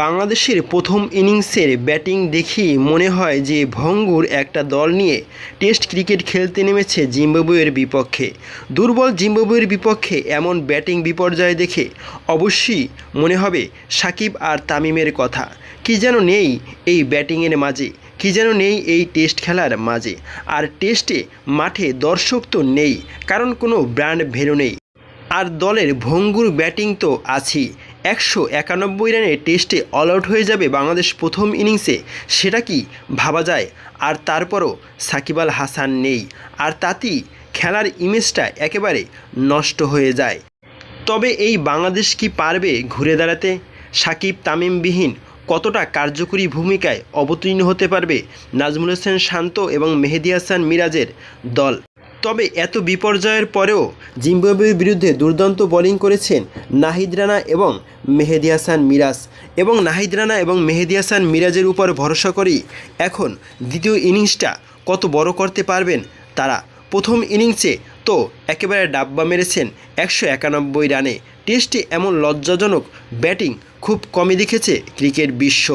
বাংলাদেশের প্রথম ইনিংসের ব্যাটিং দেখেই মনে হয় যে ভঙ্গুর একটা দল নিয়ে টেস্ট ক্রিকেট খেলতে নেমেছে জিম্বাবুয়ের বিপক্ষে। দুর্বল জিম্বাবুয়ের বিপক্ষে এমন ব্যাটিং বিপর্যয় দেখে অবশ্যই মনে হবে সাকিব আর তামিমের কথা। কি যেন নেই এই ব্যাটিংয়ের মাঝে, কি যেন নেই এই টেস্ট খেলার মাঝে। আর টেস্টে মাঠে দর্শক তো নেই, কারণ কোনো ব্র্যান্ড ভ্যালু নেই। আর দলের ভঙ্গুর ব্যাটিং তো আছেই একশো একানব্বই রানে টেস্টে অল আউট হয়ে যাবে বাংলাদেশ প্রথম ইনিংসে। সেটা কি ভাবা যায়? আর তারপরও সাকিব আল হাসান নেই। আর তাতেই খেলার ইমেজটা একেবারে নষ্ট হয়ে যায়। তবে এই বাংলাদেশ কি পারবে ঘুরে দাঁড়াতে? সাকিব তামিমবিহীন কতটা কার্যকরী ভূমিকায় অবতীর্ণ হতে পারবে নাজমুল হোসেন শান্ত এবং মেহেদি হাসান মিরাজের দল? তবে এত বিপর্যয়ের পরেও জিম্বাবুয়ের বিরুদ্ধে দুর্দান্ত বোলিং করেছেন নাহিদ রানা এবং মেহেদি হাসান মিরাজ। এবং নাহিদ রানা এবং মেহেদি হাসান মিরাজের উপর ভরসা করেই এখন দ্বিতীয় ইনিংসটা কত বড় করতে পারবেন তারা। প্রথম ইনিংসে তো একেবারে ডাব্বা মেরেছেন একশো একানব্বই রানে। টেস্টে এমন লজ্জাজনক ব্যাটিং খুব কমই দেখেছে ক্রিকেট বিশ্ব।